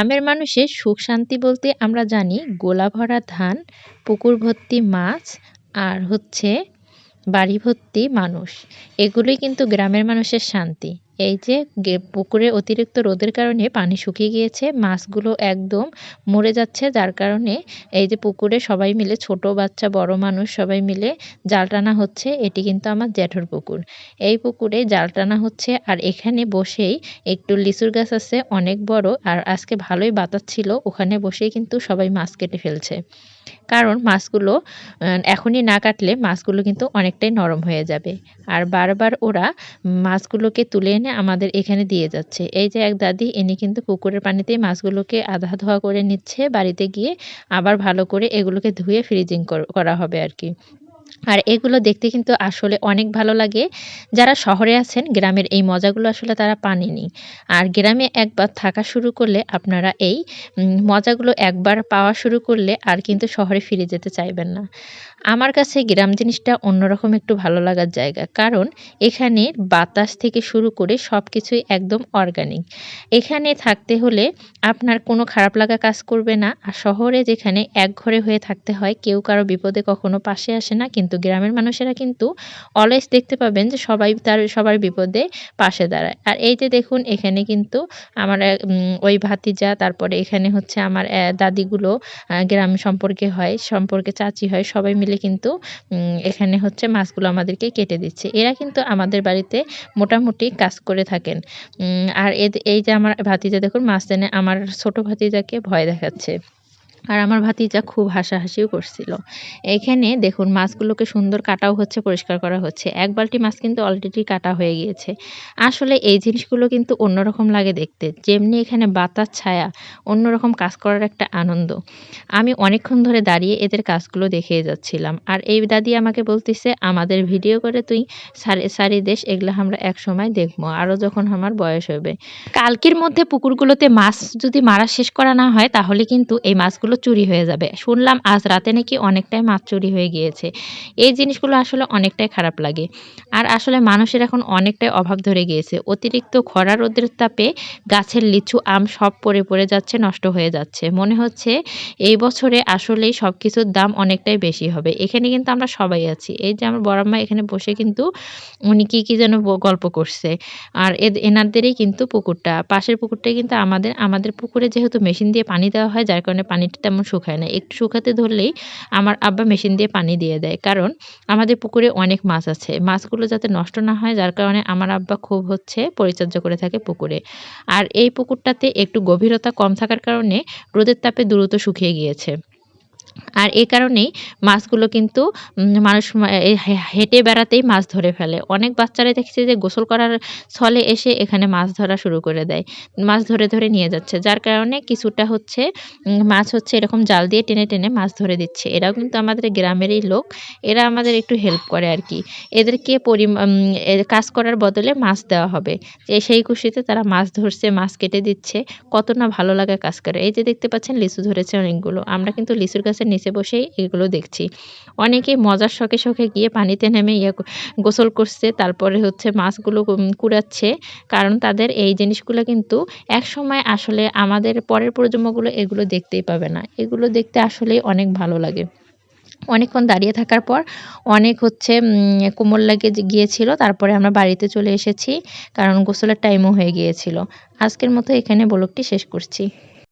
গ্রামের মানুষের সুখ শান্তি বলতে আমরা জানি গোলা ভরা ধান, পুকুর ভর্তি মাছ আর হচ্ছে বাড়ি ভর্তি মানুষ। এগুলোই কিন্তু গ্রামের মানুষের শান্তি। এই যে গে, পুকুরে অতিরিক্ত রোদের কারণে পানি শুকিয়ে গিয়েছে, মাছগুলো একদম মরে যাচ্ছে, যার কারণে এই যে পুকুরে সবাই মিলে, ছোট বাচ্চা, বড় মানুষ সবাই মিলে জাল টানা হচ্ছে, এটি কিন্তু আমার জ্যাঠর পুকুর। এই পুকুরে জাল টানা হচ্ছে, আর এখানে বসেই একটু লিচুর গাছ আছে, অনেক বড়, আর আজকে ভালোই বাতাস ছিল, ওখানে বসেই কিন্তু সবাই মাছ কেটে ফেলছে। কারণ মাছগুলো এখনই না কাটলে মাছগুলো কিন্তু অনেকটাই নরম হয়ে যাবে। আর বারবার ওরা মাছগুলোকে তুলে এনে আমাদের এখানে দিয়ে যাচ্ছে। এই যে এক দাদি এনে কিন্তু পুকুরের পানিতেই মাছগুলোকে আধা ধোয়া করে নিচ্ছে। বাড়িতে গিয়ে আবার ভালো করে এগুলোকে ধুয়ে ফ্রিজিং করা হবে আর কি। আর এগুলো দেখতে কিন্তু আসলে অনেক ভালো লাগে। যারা শহরে আছেন, গ্রামের এই মজাগুলো আসলে তারা পানেনি। আর গ্রামে একবার থাকা শুরু করলে আপনারা এই মজাগুলো একবার পাওয়া শুরু করলে আর কিন্তু শহরে ফিরে যেতে চাইবেন না। আমার কাছে গ্রাম জিনিসটা অন্যরকম একটু ভালো লাগার জায়গা। কারণ এখানে বাতাস থেকে শুরু করে সব কিছুই একদম অর্গানিক এখানে থাকতে হলে আপনার কোনো খারাপ লাগা কাজ করবে না। আর শহরে যেখানে এক ঘরে হয়ে থাকতে হয়, কেউ কারও বিপদে কখনো পাশে আসে না, কিন্তু গ্রামের মানুষেরা কিন্তু অলওয়েজ দেখতে পাবেন যে সবাই তার, সবার বিপদে পাশে দাঁড়ায়। আর এই যে দেখুন, এখানে কিন্তু আমার ওই ভাতিজা, তারপরে এখানে হচ্ছে আমার দাদিগুলো গ্রাম সম্পর্কে হয়, সম্পর্কে চাচি হয়, সবাই মিলে কিন্তু এখানে হচ্ছে মাছগুলো আমাদেরকে কেটে দিচ্ছে। এরা কিন্তু আমাদের বাড়িতে মোটামুটি কাজ করে থাকেন। আর এই যে আমার ভাতিজা দেখুন মাছ টেনে আমার ছোট ভাতিজাকে ভয় দেখাচ্ছে। আর আমার ভাতিজা খুব হাসাহাসিও করছিল। এখানে দেখুন, মাছগুলোকে সুন্দর কাটাও হচ্ছে, পরিষ্কার করা হচ্ছে। এক বালতি মাছ কিন্তু অলরেডি কাটা হয়ে গিয়েছে। আসলে এই জিনিসগুলো কিন্তু অন্যরকম লাগে দেখতে। যেমনি এখানে বাতাস, ছায়া, অন্যরকম কাজ করার একটা আনন্দ। আমি অনেকক্ষণ ধরে দাঁড়িয়ে এদের কাজগুলো দেখে যাচ্ছিলাম। আর এই দাদি আমাকে বলতেছে, আমাদের ভিডিও করে তুই সারি সারি দেশ, এগুলো আমরা এক সময় দেখব। আরও যখন আমার বয়স হবে। কালকের মধ্যে পুকুরগুলোতে মাছ যদি মারা শেষ করা না হয়, তাহলে কিন্তু এই মাছগুলো মাছগুলো চুরি হয়ে যাবে। শুনলাম আজ রাতে নাকি অনেকটাই মাছ চুরি হয়ে গিয়েছে। এই জিনিসগুলো আসলে অনেকটাই খারাপ লাগে। আর আসলে মানুষের এখন অনেকটাই অভাব ধরে গিয়েছে। অতিরিক্ত খরা রোদের তাপে গাছের লিচু, আম সব পড়ে পড়ে যাচ্ছে, নষ্ট হয়ে যাচ্ছে। মনে হচ্ছে এই বছরে আসলেই সব কিছুর দাম অনেকটাই বেশি হবে। এখানে কিন্তু আমরা সবাই আছি। এই যে আমার বড়াম্মা এখানে বসে কিন্তু উনি কী কী যেন গল্প করছে। আর এনাদেরই কিন্তু পুকুরটা। পাশের পুকুরটাই কিন্তু আমাদের আমাদের পুকুরে যেহেতু মেশিন দিয়ে পানি দেওয়া হয়, যার কারণে পানিটা তেমন শুকায় না। একটু শুকাতে ধরলেই আমার আব্বা মেশিন দিয়ে পানি দিয়ে দেয়। কারণ আমাদের পুকুরে অনেক মাছ আছে। মাছগুলো যাতে নষ্ট না হয়, যার কারণে আমার আব্বা খুব হচ্ছে পরিচর্যা করে থাকে পুকুরে। আর এই পুকুরটাতে একটু গভীরতা কম থাকার কারণে রোদের তাপে দ্রুত শুকিয়ে গিয়েছে। আর এই কারণেই মাছগুলো কিন্তু মানুষ হেঁটে বেড়াতেই মাছ ধরে ফেলে। অনেক বাচ্চারা দেখছে যে গোসল করার ছলে এসে এখানে মাছ ধরা শুরু করে দেয়, মাছ ধরে ধরে নিয়ে যাচ্ছে। যার কারণে কিছুটা হচ্ছে মাছ হচ্ছে এরকম জাল দিয়ে টেনে টেনে মাছ ধরে দিচ্ছে। এরাও কিন্তু আমাদের গ্রামেরই লোক, এরা আমাদের একটু হেল্প করে আর কি। এদেরকে পরি কাজ করার বদলে মাছ দেওয়া হবে। যে সেই খুশিতে তারা মাছ ধরছে, মাছ কেটে দিচ্ছে, কত না ভালো লাগে কাজ করে। এই যে দেখতে পাচ্ছেন, লিচু ধরেছে অনেকগুলো। আমরা কিন্তু লিচুর গাছের নিচে বসেই এগুলো দেখছি। অনেকে মজার শখে শখে গিয়ে পানিতে নেমে ইয়ে গোসল করছে, তারপরে হচ্ছে মাছগুলো কুড়াচ্ছে। কারণ তাদের এই জিনিসগুলো কিন্তু এক সময় আসলে আমাদের পরের প্রজন্মগুলো এগুলো দেখতেই পাবে না। এগুলো দেখতে আসলেই অনেক ভালো লাগে। অনেকক্ষণ দাঁড়িয়ে থাকার পর অনেক হচ্ছে কোমর লাগে গিয়েছিল, তারপরে আমরা বাড়িতে চলে এসেছি, কারণ গোসলের টাইমও হয়ে গিয়েছিল। আজকের মতো এখানে ব্লগটি শেষ করছি।